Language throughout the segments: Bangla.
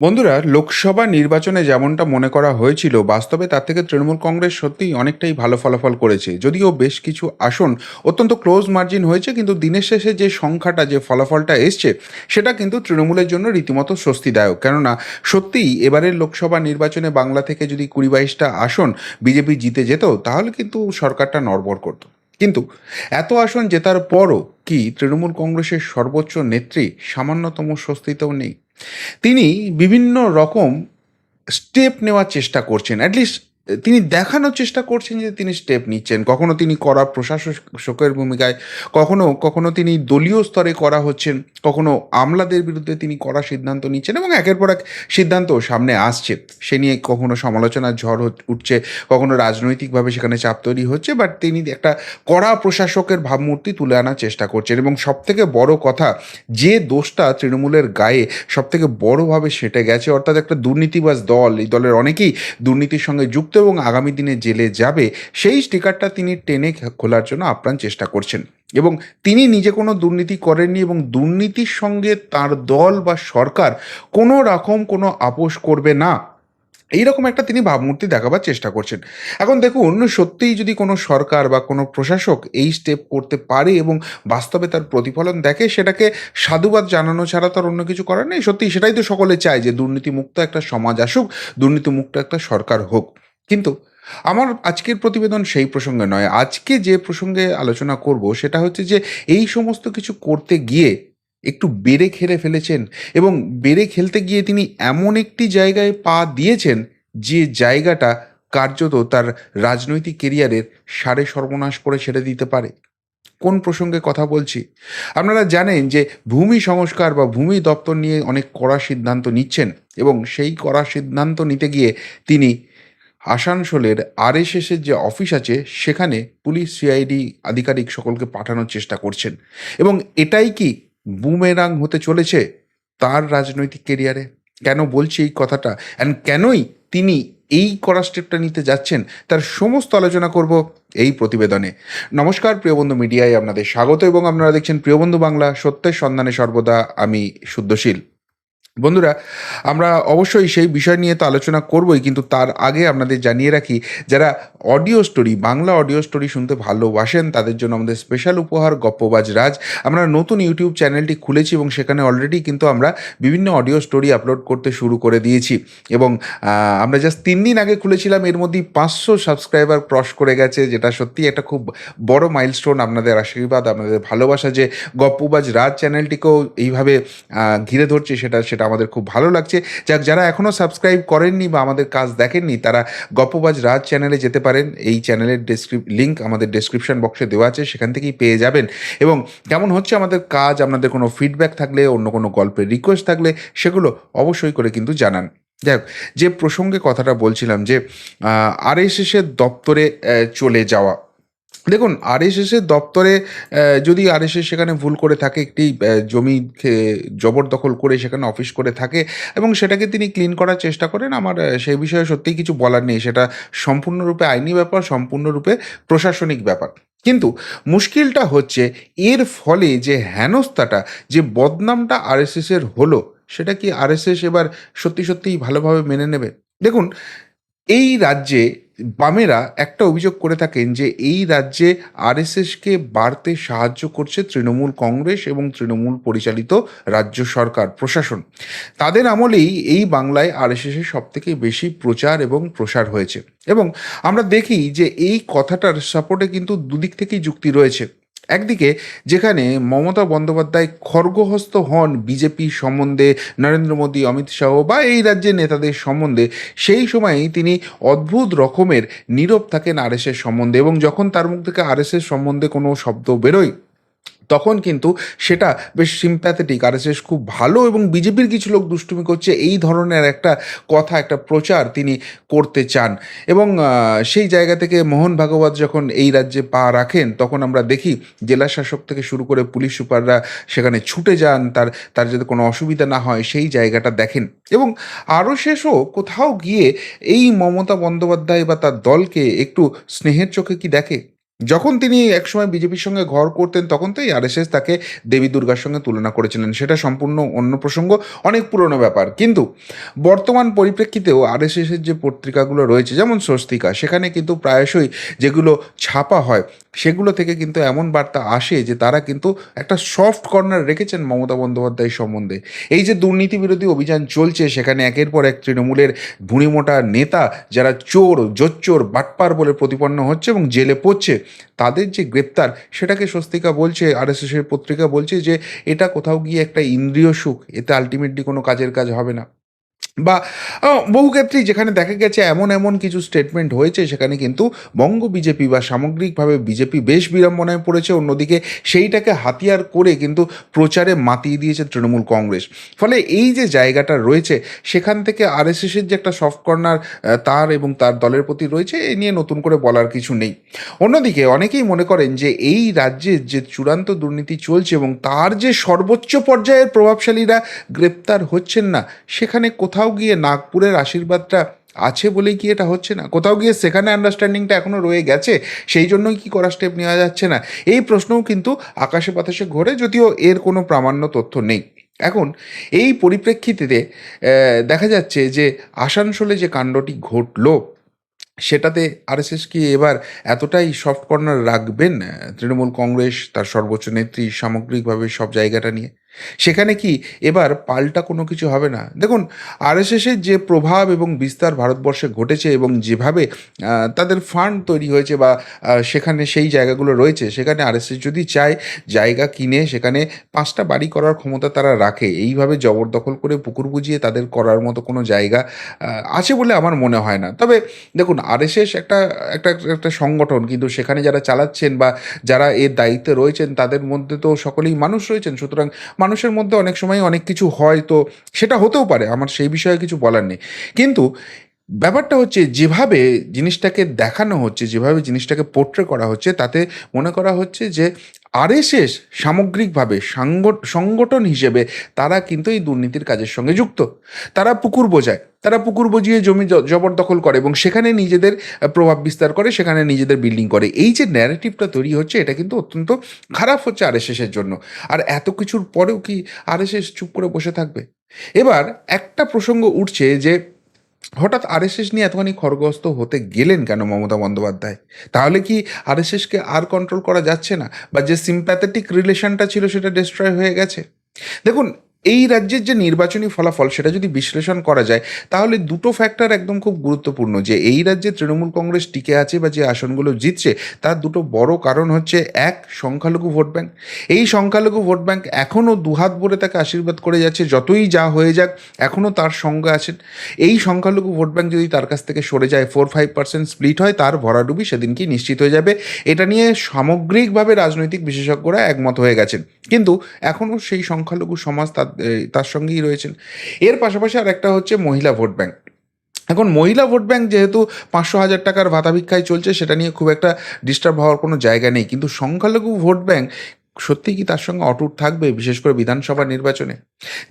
বন্ধুরা, লোকসভা নির্বাচনে যেমনটা মনে করা হয়েছিল, বাস্তবে তার থেকে তৃণমূল কংগ্রেস সত্যিই অনেকটাই ভালো ফলাফল করেছে। যদিও বেশ কিছু আসন অত্যন্ত ক্লোজ মার্জিন হয়েছে, কিন্তু দিনের শেষে যে সংখ্যাটা, যে ফলাফলটা এসছে, সেটা কিন্তু তৃণমূলের জন্য রীতিমতো স্বস্তিদায়ক। কেননা, সত্যিই এবারের লোকসভা নির্বাচনে বাংলা থেকে যদি কুড়ি বাইশটা আসন বিজেপি জিতে যেত, তাহলে কিন্তু সরকারটা নড়বড় করতো। কিন্তু এত আসন জেতার পরও কি তৃণমূল কংগ্রেসের সর্বোচ্চ নেত্রী সামান্যতম স্বস্তিতেও নেই? তিনি বিভিন্ন রকম স্টেপ নেওয়ার চেষ্টা করছেন অ্যাটলিস্ট তিনি দেখানোর চেষ্টা করছেন যে তিনি স্টেপ নিচ্ছেন। কখনো তিনি করা প্রশাসকের ভূমিকায়, কখনো কখনো তিনি দলীয় স্তরে করা হচ্ছেন, কখনো আমলাদের বিরুদ্ধে তিনি করা সিদ্ধান্ত নিচ্ছেন এবং একের পর এক সিদ্ধান্ত সামনে আসছে। সে নিয়ে কখনো সমালোচনার ঝড় উঠছে, কখনো রাজনৈতিকভাবে সেখানে চাপ তৈরি হচ্ছে বাট তিনি একটা কড়া প্রশাসকের ভাবমূর্তি তুলে আনার চেষ্টা করছেন এবং সবথেকে বড় কথা, যে দোষটা তৃণমূলের গায়ে সবথেকে বড়ভাবে সেটে গেছে, অর্থাৎ একটা দুর্নীতিবাজ দল, এই দলের অনেকেই দুর্নীতির সঙ্গে যুক্ত এবং আগামী দিনে জেলে যাবে, সেই স্টিকারটা তিনি টেনে খোলার জন্য আপ্রাণ চেষ্টা করছেন। এবং তিনি নিজে কোনো দুর্নীতি করেননি এবং দুর্নীতির সঙ্গে তার দল বা সরকার কোনো রকম কোনো আপোষ করবে না। এইরকম একটা তিনি ভাবমূর্তি দেখাবার চেষ্টা করছেন। এখন দেখুন, সত্যিই যদি কোনো সরকার বা কোনো প্রশাসক এই স্টেপ করতে পারে এবং বাস্তবে তার প্রতিফলন দেখে, সেটাকে সাধুবাদ জানানো ছাড়া তার অন্য কিছু করার নেই। সত্যি সেটাই তো সকলে চায় যে দুর্নীতিমুক্ত একটা সমাজ আসুক, দুর্নীতিমুক্ত একটা সরকার হোক। কিন্তু আমার আজকের প্রতিবেদন সেই প্রসঙ্গে নয়। আজকে যে প্রসঙ্গে আলোচনা করব সেটা হচ্ছে যে এই সমস্ত কিছু করতে গিয়ে একটু বেড়ে খেলে ফেলেছেন এবং বেড়ে খেলতে গিয়ে তিনি এমন একটি জায়গায় পা দিয়েছেন যে জায়গাটা কার্যত তার রাজনৈতিক কেরিয়ারের সারে সর্বনাশ করে ছেড়ে দিতে পারে। কোন প্রসঙ্গে কথা বলছি? আপনারা জানেন যে ভূমি সংস্কার বা ভূমি দপ্তর নিয়ে অনেক কড়া সিদ্ধান্ত নিচ্ছেন এবং সেই কড়া সিদ্ধান্ত নিতে গিয়ে তিনি আসানসোলের আরএসএসের যে অফিস আছে, সেখানে পুলিশ, সিআইডি আধিকারিক সকলকে পাঠানোর চেষ্টা করছেন। এবং এটাই কি বুমেরাং হতে চলেছে তার রাজনৈতিক কেরিয়ারে কেন বলছি এই কথাটা? অ্যান্ড কেনই তিনি এই করা স্টেপটা নিতে যাচ্ছেন? তার সমস্ত আলোচনা করব এই প্রতিবেদনে। নমস্কার প্রিয়বন্ধু মিডিয়ায় আপনাদের স্বাগত এবং আপনারা দেখছেন প্রিয়বন্ধু বাংলা, সত্যের সন্ধানে সর্বদা আমি শুদ্ধশীল। বন্ধুরা, আমরা অবশ্যই সেই বিষয় নিয়ে তো আলোচনা করবই, কিন্তু তার আগে আপনাদের জানিয়ে রাখি, যারা audio story, Bangla audio story শুনতে ভালোবাসেন, তাদের জন্য আমাদের স্পেশাল উপহার গপ্পবাজ রাজ। আমরা নতুন ইউটিউব চ্যানেলটি খুলেছি এবং সেখানে অলরেডি কিন্তু আমরা বিভিন্ন অডিও স্টোরি আপলোড করতে শুরু করে দিয়েছি। এবং আমরা জাস্ট তিন দিন আগে খুলেছিলাম, এর মধ্যেই পাঁচশো সাবস্ক্রাইবার ক্রস করে গেছে, যেটা সত্যি একটা খুব বড় মাইলস্টোন আপনাদের আশীর্বাদ, আপনাদের ভালোবাসা যে গপ্পবাজ রাজ চ্যানেলটিকেও এইভাবে ঘিরে ধরছে, সেটা সেটা আমাদের খুব ভালো লাগছে। যাক, যারা এখনও সাবস্ক্রাইব করেননি বা আমাদের কাজ দেখেননি, তারা গপ্পবাজ রাজ চ্যানেলে যেতে পারেন। এই চ্যানেলের ডেসক্রিপ লিঙ্ক আমাদের ডেসক্রিপশন বক্সে দেওয়া আছে, সেখান থেকেই পেয়ে যাবেন। এবং কেমন হচ্ছে আমাদের কাজ? আপনাদের কোনো ফিডব্যাক থাকলে, অন্য কোনো গল্পের রিকোয়েস্ট থাকলে, সেগুলো অবশ্যই করে কিন্তু জানান। যাই যে প্রসঙ্গে কথাটা বলছিলাম যে আর আরএসএসের দপ্তরে চলে যাওয়া দেখুন আরএসএসের দপ্তরে যদি আরএসএস সেখানে ভুল করে থাকে, একটি জমি জবরদখল করে সেখানে অফিস করে থাকে এবং সেটাকে তিনি ক্লিন করার চেষ্টা করেন, আমার সেই বিষয়ে সত্যিই কিছু বলার নেই। সেটা সম্পূর্ণরূপে আইনি ব্যাপার, সম্পূর্ণরূপে প্রশাসনিক ব্যাপার। কিন্তু মুশকিলটা হচ্ছে, এর ফলে যে হেনস্থাটা, যে বদনামটা আরএসএসের হলো, সেটা কি আরএসএস এবার সত্যি সত্যিই ভালোভাবে মেনে নেবে? দেখুন, এই রাজ্যে বামেরা একটা অভিযোগ করে থাকেন যে এই রাজ্যে আরএসএসকে বাড়তে সাহায্য করছে তৃণমূল কংগ্রেস এবং তৃণমূল পরিচালিত রাজ্য সরকার, প্রশাসন। তাদের আমলেই এই বাংলায় আরএসএসের সব থেকে বেশি প্রচার এবং প্রসার হয়েছে। এবং আমরা দেখি যে এই কথাটার সাপোর্টে কিন্তু দুদিক থেকেই যুক্তি রয়েছে। একদিকে যেখানে মমতা বন্দ্যোপাধ্যায় খর্গহস্ত হন বিজেপি সম্বন্ধে নরেন্দ্র মোদী, অমিত শাহ বা এই রাজ্যের নেতাদের সম্বন্ধে, সেই সময়ই তিনি অদ্ভুত রকমের নীরব থাকেন আরএসএস সম্বন্ধে এবং যখন তার মুখ থেকে আরএসএস সম্বন্ধে কোনো শব্দ বেরোয় তখন কিন্তু সেটা বেশ সিম্প্যাথেটিক আরএসএস খুব ভালো এবং বিজেপির কিছু লোক দুষ্টুমি করছে, এই ধরনের একটা কথা, একটা প্রচার তিনি করতে চান। এবং সেই জায়গা থেকে মোহন ভাগবত যখন এই রাজ্যে পা রাখেন, তখন আমরা দেখি জেলা শাসক থেকে শুরু করে পুলিশ সুপাররা সেখানে ছুটে যান, তার তার যাতে কোনো অসুবিধা না হয়, সেই জায়গাটা দেখেন। এবং আরও শেষও কোথাও গিয়ে এই মমতা বন্দ্যোপাধ্যায় বা তার দলকে একটু স্নেহের চোখে কি দেখে? যখন তিনি একসময় বিজেপির সঙ্গে ঘর করতেন, তখন তো এই আরএসএস তাকে দেবী দুর্গার সঙ্গে তুলনা করেছিলেন। সেটা সম্পূর্ণ অন্য প্রসঙ্গ, অনেক পুরনো ব্যাপার। কিন্তু বর্তমান পরিপ্রেক্ষিতেও আরএসএসের যে পত্রিকাগুলো রয়েছে, যেমন স্বস্তিকা, সেখানে কিন্তু প্রায়শই যেগুলো ছাপা হয়, সেগুলো থেকে কিন্তু এমন বার্তা আসে যে তারা কিন্তু একটা সফট কর্নার রেখেছেন মমতা বন্দ্যোপাধ্যায় সম্বন্ধে। এই যে দুর্নীতি বিরোধী অভিযান চলছে, সেখানে একের পর এক তৃণমূলের ভুঁড়িমোটা নেতা, যারা চোর, জোচ্চোর, বাটপার বলে প্রতিপন্ন হচ্ছে এবং জেলে পড়ছে তাদের যে গ্রেপ্তার, সেটাকে স্বস্তিকা বলছে, আরএসএসের পত্রিকা বলছে যে এটা কোথাও গিয়ে একটা ইন্দ্রিয় সুখ, এতে আলটিমেটলি কোনো কাজের কাজ হবে না। বা বহু ক্ষেত্রেই যেখানে দেখা গেছে এমন এমন কিছু স্টেটমেন্ট হয়েছে, সেখানে কিন্তু বঙ্গ বিজেপি বা সামগ্রিকভাবে বিজেপি বেশ বিড়ম্বনায় পড়েছে। অন্যদিকে সেইটাকে হাতিয়ার করে কিন্তু প্রচারে মাতিয়ে দিয়েছে তৃণমূল কংগ্রেস। ফলে এই যে জায়গাটা রয়েছে, সেখান থেকে আরএসএসের যে একটা সফট কর্নার তার এবং তার দলের প্রতি রয়েছে, এ নিয়ে নতুন করে বলার কিছু নেই। অন্যদিকে অনেকেই মনে করেন যে, এই রাজ্যে যে চূড়ান্ত দুর্নীতি চলছে এবং তার যে সর্বোচ্চ পর্যায়ের প্রভাবশালীরা গ্রেপ্তার হচ্ছেন না, সেখানে কোথাও গিয়ে নাগপুরের আশীর্বাদটা আছে বলেই কি এটা হচ্ছে না? কোথাও গিয়ে সেখানে আন্ডারস্ট্যান্ডিংটা এখনও রয়ে গেছে? সেই জন্যই কি করা স্টেপ নেওয়া যাচ্ছে না? এই প্রশ্নও কিন্তু আকাশে বাতাসে ঘোরে যদিও এর কোনো প্রামাণ্য তথ্য নেই। এখন এই পরিপ্রেক্ষিতে দেখা যাচ্ছে যে আসানসোলে যে কাণ্ডটি ঘটলো, সেটাতে আরএসএস কি এবার এতটাই সফট কর্নার রাখবেন? তৃণমূল কংগ্রেস, তার সর্বোচ্চ নেত্রী সামগ্রিকভাবে সব জায়গাটা নিয়ে। সেখানে কি এবার পাল্টা কোনো কিছু হবে না? দেখুন আরএসএসের যে প্রভাব এবং বিস্তার ভারতবর্ষে ঘটেছে এবং যেভাবে তাদের ফান্ড তৈরি হয়েছে বা সেখানে সেই জায়গাগুলো রয়েছে, সেখানে আরএসএস যদি চায় জায়গা কিনে, সেখানে পাঁচটা বাড়ি করার ক্ষমতা তারা রাখে। এইভাবে জবরদখল করে পুকুর বুঝিয়ে তাদের করার মতো কোনো জায়গা আছে বলে আমার মনে হয় না। তবে দেখুন আরএসএস একটা একটা একটা সংগঠন, কিন্তু সেখানে যারা চালাচ্ছেন বা যারা এর দায়িত্বে রয়েছেন, তাদের মধ্যে তো সকলেই মানুষ রয়েছেন। সুতরাং মানুষের মধ্যে অনেক সময় অনেক কিছু হয়, তো সেটা হতেও পারে, আমার সেই বিষয়ে কিছু বলার নেই। কিন্তু ব্যাপারটা হচ্ছে যেভাবে জিনিসটাকে দেখানো হচ্ছে, যেভাবে জিনিসটাকে পোট্রে করা হচ্ছে, তাতে মনে করা হচ্ছে যে আরএসএস সামগ্রিকভাবে সাংগ- সংগঠন হিসেবে তারা কিন্তু এই দুর্নীতির কাজের সঙ্গে যুক্ত। তারা পুকুর বোঝায়, তারা পুকুর বুঝিয়ে জমি জবরদখল করে এবং সেখানে নিজেদের প্রভাব বিস্তার করে, সেখানে নিজেদের বিল্ডিং করে। এই যে ন্যারেটিভটা তৈরি হচ্ছে, এটা কিন্তু অত্যন্ত খারাপ হচ্ছে আর আরএসএসের জন্য। আর এত কিছুর পরেও কি আরএসএস চুপ করে বসে থাকবে? এবার একটা প্রসঙ্গ উঠছে যে হঠাৎ আরএসএস নিয়ে এতখানি খড়গস্ত হতে গেলেন কেন মমতা বন্দ্যোপাধ্যায়? তাহলে কি আরএসএসকে আর কন্ট্রোল করা যাচ্ছে না? বা যে সিম্প্যাথেটিক রিলেশনটা ছিল সেটা ডিস্ট্রয় হয়ে গেছে? দেখুন এই রাজ্যের যে নির্বাচনী ফলাফল সেটা যদি বিশ্লেষণ করা যায়, তাহলে দুটো ফ্যাক্টর একদম খুব গুরুত্বপূর্ণ, যে এই রাজ্যে তৃণমূল কংগ্রেস টিকে আছে বা যে আসনগুলো জিতছে, তার দুটো বড় কারণ হচ্ছে, এক, সংখ্যালঘু ভোট ব্যাংক। এই সংখ্যালঘু ভোট ব্যাংক এখনও দুহাত ভরে তাকে আশীর্বাদ করে যাচ্ছে, যতই যা হয়ে যাক, এখনও তার সঙ্গে আছেন। এই সংখ্যালঘু ভোট ব্যাংক যদি তার কাছ থেকে সরে যায় ফোর ফাইভ পার্সেন্ট স্প্লিট হয়, তার ভরাডুবি সেদিনকেই নিশ্চিত হয়ে যাবে। এটা নিয়ে সামগ্রিকভাবে রাজনৈতিক বিশেষজ্ঞরা একমত হয়ে গেছেন। কিন্তু এখনও সেই সংখ্যালঘু সমাজ তার তার সঙ্গেই রয়েছেন। এর পাশাপাশি আর একটা হচ্ছে মহিলা ভোট ব্যাংক। এখন মহিলা ভোট ব্যাংক যেহেতু পাঁচশো হাজার টাকার ভাতা ভিক্ষায় চলছে, সেটা নিয়ে খুব একটা ডিস্টার্ব হওয়ার কোনো জায়গা নেই। কিন্তু সংখ্যালঘু ভোট ব্যাংক সত্যিই কি তার সঙ্গে অটুট থাকবে, বিশেষ করে বিধানসভা নির্বাচনে?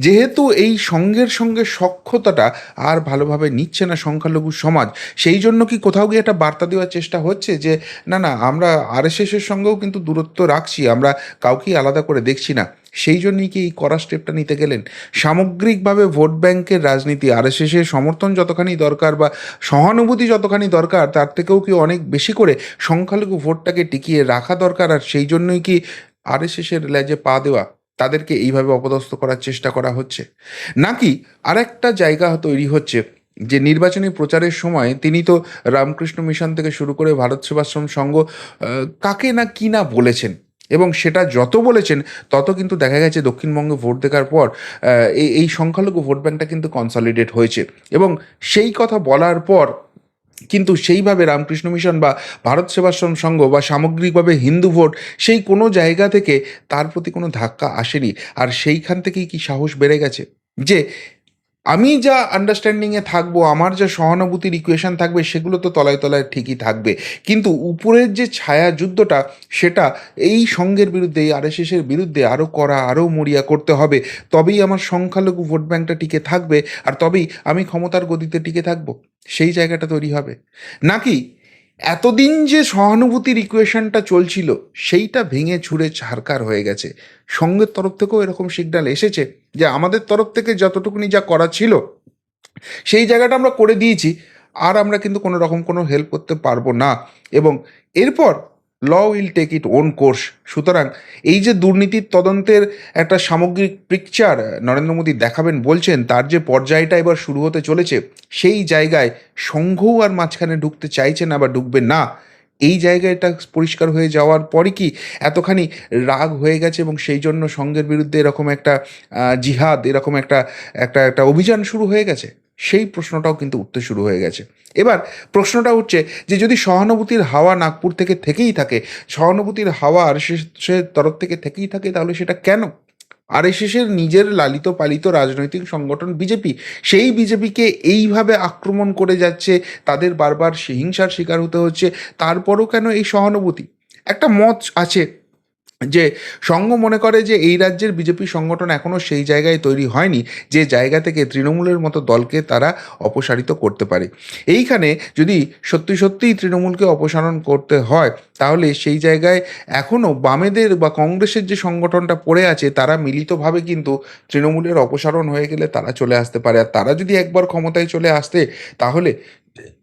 যেহেতু এই সঙ্গের সঙ্গে সক্ষতাটা আর ভালোভাবে নিচ্ছে না সংখ্যালঘু সমাজ, সেই জন্য কি কোথাও গিয়ে একটা বার্তা দেওয়ার চেষ্টা হচ্ছে যে, না না, আমরা আরএসএসের সঙ্গেও কিন্তু দূরত্ব রাখছি, আমরা কাউকেই আলাদা করে দেখছি না। সেই জন্যই কি এই করা স্টেপটা নিতে গেলেন? সামগ্রিকভাবে ভোট ব্যাংকের রাজনীতি আর আরএসএসের সমর্থন যতখানি দরকার বা সহানুভূতি যতখানি দরকার, তার থেকেও কি অনেক বেশি করে সংখ্যালঘু ভোটটাকে টিকিয়ে রাখা দরকার? আর সেই জন্যই কি আর আরএসএসের লেজে পা দেওয়া? তাদেরকে এইভাবে অপদস্থ করার চেষ্টা করা হচ্ছে? নাকি আরেকটা জায়গা তৈরি হচ্ছে, যে নির্বাচনী প্রচারের সময় তিনি তো রামকৃষ্ণ মিশন থেকে শুরু করে ভারত সেবাশ্রম সংঘ কাকে না কি না বলেছেন? এবং সেটা যত বলেছেন, তত কিন্তু দেখা গেছে দক্ষিণবঙ্গে ভোট দেওয়ার পর এই এই সংখ্যালঘু ভোট ব্যাংকটা কিন্তু কনসলিডেট হয়েছে। এবং সেই কথা বলার পর কিন্তু সেইভাবে রামকৃষ্ণ মিশন বা ভারত সেবাশ্রম সংঘ বা সামগ্রিকভাবে হিন্দু ভোট সেই কোনো জায়গা থেকে তার প্রতি কোনো ধাক্কা আসেনি। আর সেইখান থেকেই কি সাহস বেড়ে গেছে? যে আমি যা আন্ডারস্ট্যান্ডিংয়ে থাকব, আমার যা সহানুভূতির ইকুয়েশন থাকবে, সেগুলো তো তলায় তলায় ঠিকই থাকবে। কিন্তু উপরের যে ছায়া যুদ্ধটা সেটা এই সঙ্গের বিরুদ্ধে, এই আরএসএসের বিরুদ্ধে আরও করা আরও মরিয়া করতে হবে। তবেই আমার সংখ্যালঘু ভোট ব্যাঙ্কটা টিকে থাকবে, আর তবেই আমি ক্ষমতার গতিতে টিকে থাকব। সেই জায়গাটা তৈরি হবে। নাকি এতদিন যে সহানুভূতির ইকুয়েশনটা চলছিল, সেইটা ভেঙে ছুঁড়ে ছারকার হয়ে গেছে। সঙ্গের তরফ থেকেও এরকম সিগন্যাল এসেছে যে আমাদের তরফ থেকে যতটুকুনি যা করা ছিল, সেই জায়গাটা আমরা করে দিয়েছি। আর আমরা কিন্তু কোনো রকম কোনো হেল্প করতে পারব না। এবং এরপর law will take it own course. সুতরাং এই যে দুর্নীতির তদন্তের একটা সামগ্রিক পিকচার নরেন্দ্র মোদী দেখাবেন, বলছেন, তার যে পর্যায়টা এবার শুরু হতে চলেছে, সেই জায়গায় সংঘও আর মাঝখানে ঢুকতে চাইছে না বা ঢুকবে না। এই জায়গাটা পরিষ্কার হয়ে যাওয়ার পরই কি এতখানি রাগ হয়ে গেছে এবং সেই জন্য সঙ্গের বিরুদ্ধে এরকম একটা জিহাদ, এরকম একটা একটা একটা অভিযান শুরু হয়ে গেছে? সেই প্রশ্নটাও কিন্তু উঠতে শুরু হয়ে গেছে। এবার প্রশ্নটা হচ্ছে যে যদি সহানুভূতির হাওয়া নাগপুর থেকে থেকেই থাকে, সহানুভূতির হাওয়া আর সে তরফ থেকে থেকেই থাকে, তাহলে সেটা কেন? আর আরএসএসের নিজের লালিত পালিত রাজনৈতিক সংগঠন বিজেপি, সেই বিজেপিকে এইভাবে আক্রমণ করে যাচ্ছে, তাদের বারবার হিংসার শিকার হতে হচ্ছে, তারপরও কেন এই সহানুভূতি? একটা মত আছে যে সঙ্গ মনে করে যে এই রাজ্যের বিজেপি সংগঠন এখনও সেই জায়গায় তৈরি হয়নি, যে জায়গা থেকে তৃণমূলের মতো দলকে তারা অপসারিত করতে পারে। এইখানে যদি সত্যি সত্যিই তৃণমূলকে অপসারণ করতে হয়, তাহলে সেই জায়গায় এখনও বামেদের বা কংগ্রেসের যে সংগঠনটা পড়ে আছে, তারা মিলিতভাবে কিন্তু তৃণমূলের অপসারণ হয়ে গেলে তারা চলে আসতে পারে। আর তারা যদি একবার ক্ষমতায় চলে আসতে, তাহলে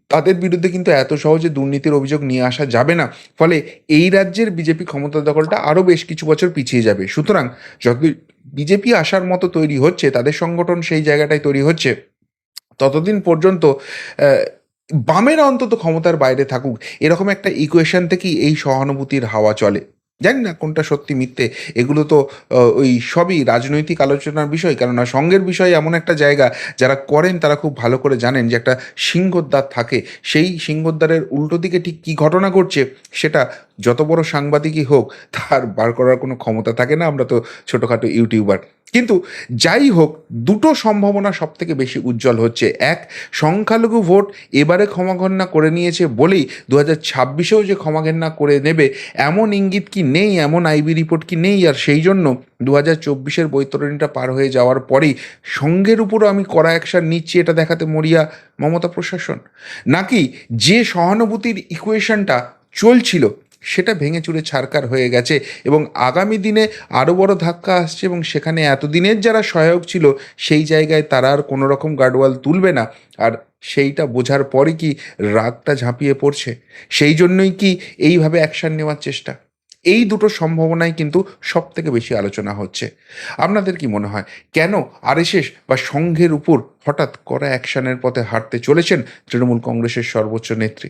তাদের বিরুদ্ধে কিন্তু এত সহজে দুর্নীতির অভিযোগ নিয়ে আসা যাবে না। ফলে এই রাজ্যের বিজেপি ক্ষমতা দখলটা আরও বেশ কিছু বছর পিছিয়ে যাবে। সুতরাং যত বিজেপি আসার মতো তৈরি হচ্ছে, তাদের সংগঠন সেই জায়গাটায় তৈরি হচ্ছে, ততদিন পর্যন্ত বামেরা অন্তত ক্ষমতার বাইরে থাকুক। এরকম একটা ইকুয়েশন থেকেই এই সহানুভূতির হাওয়া চলে। জানি না কোনটা সত্যি মিথ্যে। এগুলো তো ওই সবই রাজনৈতিক আলোচনার বিষয়, কেননা সঙ্গের বিষয় এমন একটা জায়গা যারা করেন তারা খুব ভালো করে জানেন যে একটা সিংহদ্বার থাকে। সেই সিংহদ্বারের উল্টো দিকে ঠিক কী ঘটনা ঘটছে সেটা যত বড় সাংবাদিকই হোক, তার বার করার কোনো ক্ষমতা থাকে না, আমরা তো ছোটোখাটো ইউটিউবার। কিন্তু যাই হোক, দুটো সম্ভাবনা সব থেকে বেশি উজ্জ্বল হচ্ছে। এক, সংখ্যালঘু ভোট এবারে ক্ষমাঘন্না করে নিয়েছে বলেই দু হাজার ছাব্বিশেও যে ক্ষমাঘন্না করে নেবে, এমন ইঙ্গিত কি নেই, এমন আইবি রিপোর্ট কি নেই? আর সেই জন্য দু হাজার চব্বিশের বৈতরণীটা পার হয়ে যাওয়ার পরেই সঙ্গের উপরও আমি কড়া অ্যাকশন নিচ্ছি এটা দেখাতে মরিয়া মমতা প্রশাসন। নাকি যে সহানুভূতির ইকুয়েশনটা চলছিল সেটা ভেঙে চুরে ছারকার হয়ে গেছে এবং আগামী দিনে আরও বড় ধাক্কা আসছে এবং সেখানে এতদিনের যারা সহায়ক ছিল, সেই জায়গায় তারা আর কোনো রকম গার্ডওয়াল তুলবে না। আর সেইটা বোঝার পরে কি রাগটা ঝাঁপিয়ে পড়ছে? সেই জন্যই কি এইভাবে অ্যাকশন নেওয়ার চেষ্টা? এই দুটো সম্ভাবনাই কিন্তু সব থেকে বেশি আলোচনা হচ্ছে। আপনাদের কি মনে হয়, কেন আরএসএস বা সংঘের উপর হঠাৎ কড়া অ্যাকশানের পথে হাঁটতে চলেছেন তৃণমূল কংগ্রেসের সর্বোচ্চ নেত্রী?